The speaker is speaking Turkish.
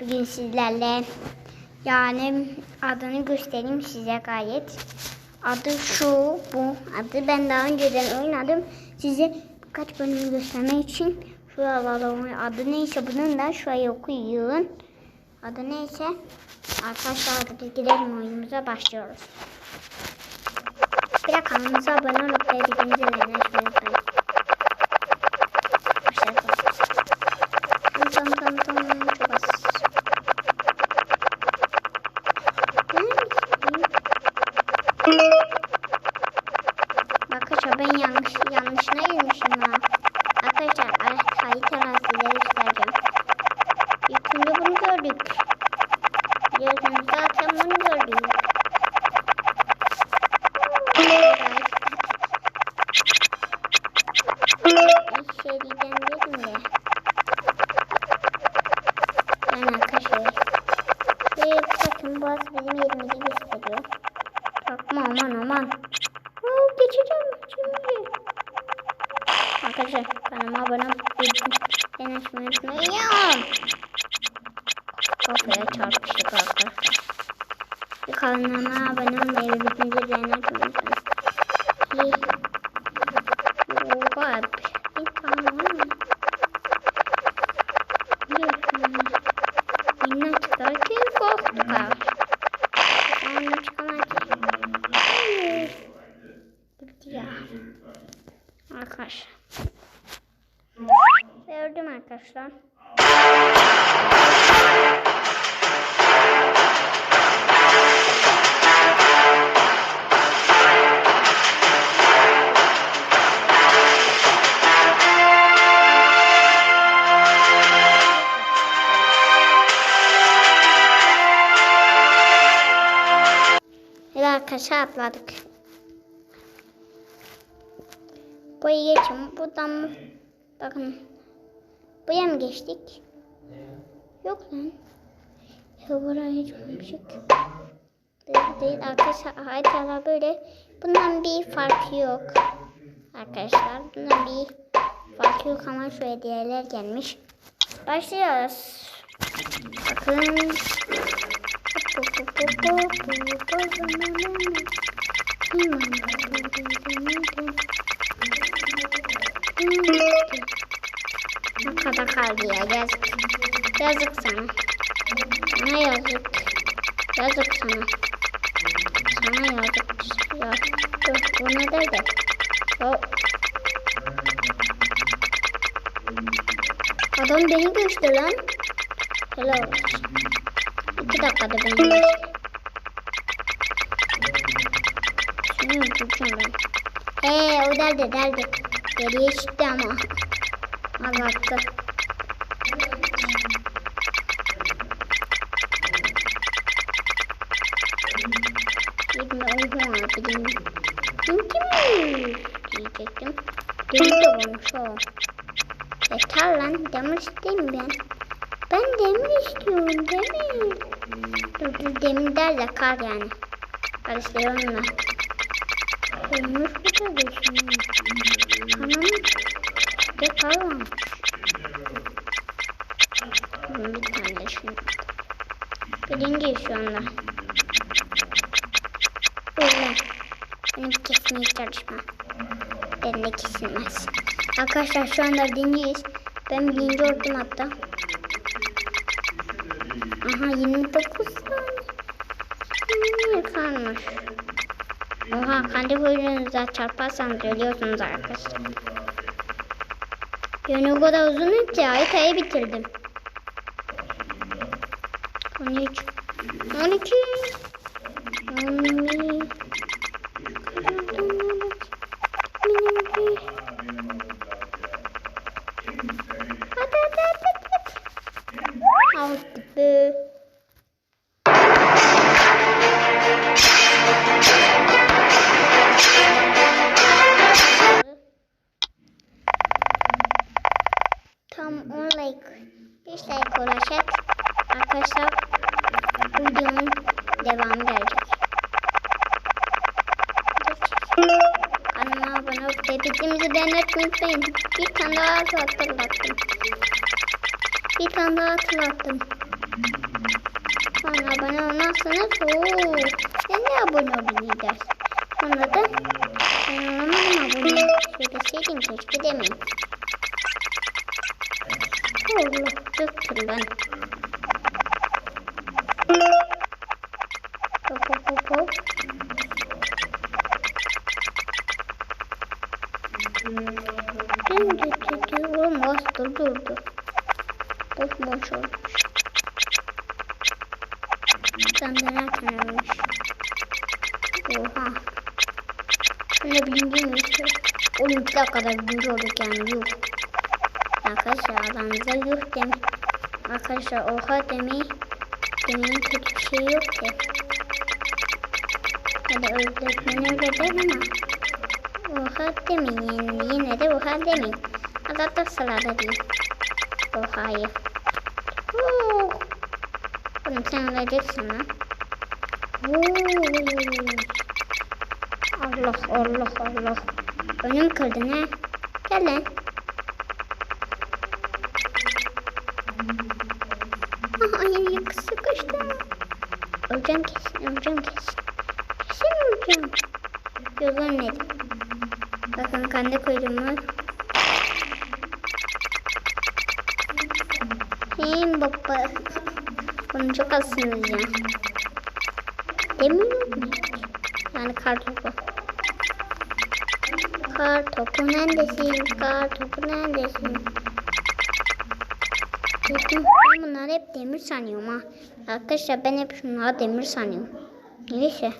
Bugün sizlerle yani adını göstereyim size gayet. Adı şu, bu. Adı ben daha önceden oynadım. Size birkaç bölümü göstermek için şuralarda adı neyse bunun da şuraya okuyun. Adı neyse arkadaşlar hadi gidelim oyunumuza başlıyoruz. Bir de kanalımıza abone olup ve açmayı unutmayın. Başlayalım. Tam tam tam tam çok az. Arkadaşlar ben yanlış yanlışına girmişim ha. Arkadaşlar ar- haritalar size göstereceğim. İlk önce bunu gördük. Biliyorsunuz zaten bunu gördük. İlk seriden dedim de. Ben arkadaşlar. Ve bakın burası bizim yerimizi gösteriyor. Bakma aman aman. Kanalıma abone olmayı ve zillerini açmayı unutmayın. Oha bir çıkarken korktuk Arkadaşlar atladık. Buraya geçin. Buradan mı? Bakın. Buraya mı geçtik? Yok lan. Ya buraya geçmemişik. Değil, değil. Arkadaşlar haritalar böyle. Bundan bir farkı yok. Arkadaşlar bundan bir farkı yok ama şöyle diğerler gelmiş. Başlıyoruz. Bakın. Ne kadar kaldı ya yazık. Yazık sana. Sana yazık. Yazık sana. Sana yazık. Ya, dur, bu ne dedi? O... Adam beni göçtü lan. Helal olsun. İki dakikada beni göçtü. Şunu öldüreceğim ben. Eee o derdi derdi. Geriye çıktı ama. Anlattı. Gitme oha benim. Mümkün mü? Diyecektim. Demir de olmuş o. Yeter lan demir isteyeyim ben. Ben demir istiyorum demir. Demir der de kar yani. Karıştırıyorum ben. Demir burada geçiyor. Anam. Bir kar varmış. Bir tane şunu. Birinci şu anda. Öyle. Benim kesmeye çalışma. Ben de kesilmez. Arkadaşlar şu anda birinciyiz. Ben birinci oldum hatta. Aha 29 saniye. Kalmış. Oha kendi boyunuza çarparsanız ölüyorsunuz arkadaşlar. Yani o kadar uzun ki haritayı bitirdim. 13 12 11 bildiğimizi beğenmeyi unutmayın. Bir tane daha hatırlattım. Bir tane daha hatırlattım. Bana abone olmazsanız ooo. Ben de abone olayım ders. Sonra da ben olamadım abone. Söyleseydim keşke demeyin. Allah döktür lan. Hop hop hop hop. Olmaz dur durdu. Boş boş olmuş. Senden tanımış. Oha. Ne bileyim değil mi? Oğlum iki dakikada güncü olduk yani yuh. Arkadaşlar aranızda yuh demi. Arkadaşlar oha demeyi demeyin kötü bir şey yok ki. Hadi öğretmen öyle der ama. Oha demeyin. Yine de oha demeyin. Hatta sırada değil. Oha'yı. Oh. Oğlum sen öleceksin lan. Allah Allah Allah. Önüm kırdın ha. Gel lan. Ah ayağım sıkıştı. Öleceğim kesin, öleceğim kesin. Kesin öleceğim. Yok ölmedim. Bakın kendi kuyruğumu. Hem baba. Bunu çok azsınız ya. Demiyor mu? Yani kar topu. Kar topu neredesin? Kar topu neredesin? Dedim, ben bunları hep demir sanıyorum ha. Arkadaşlar ben hep şunları demir sanıyorum. Neyse.